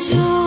저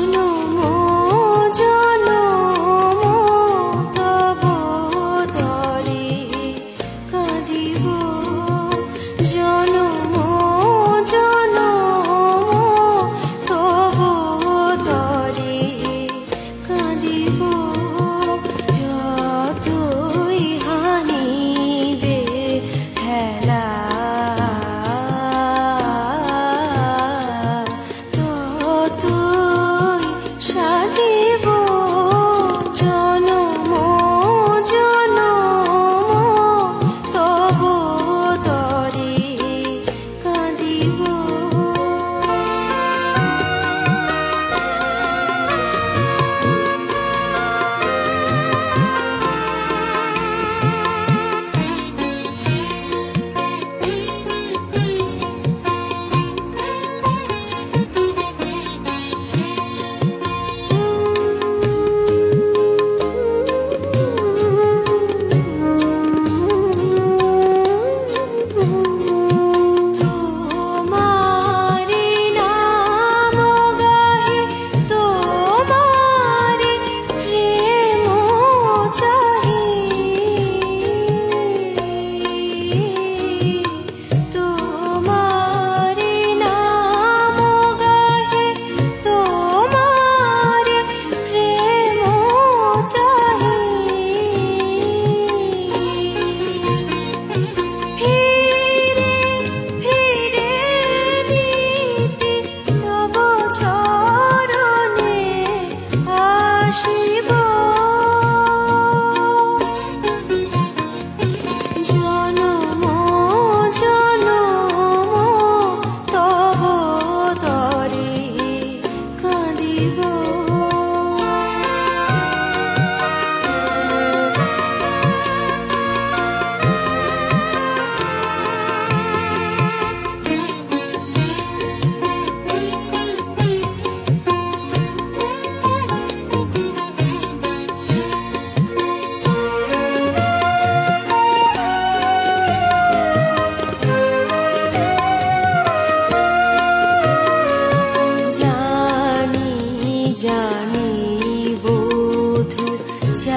Shiva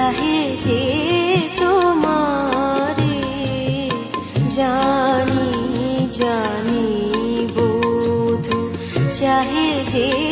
চাহে যে তোমারে জানি জানি বধু চাহে যে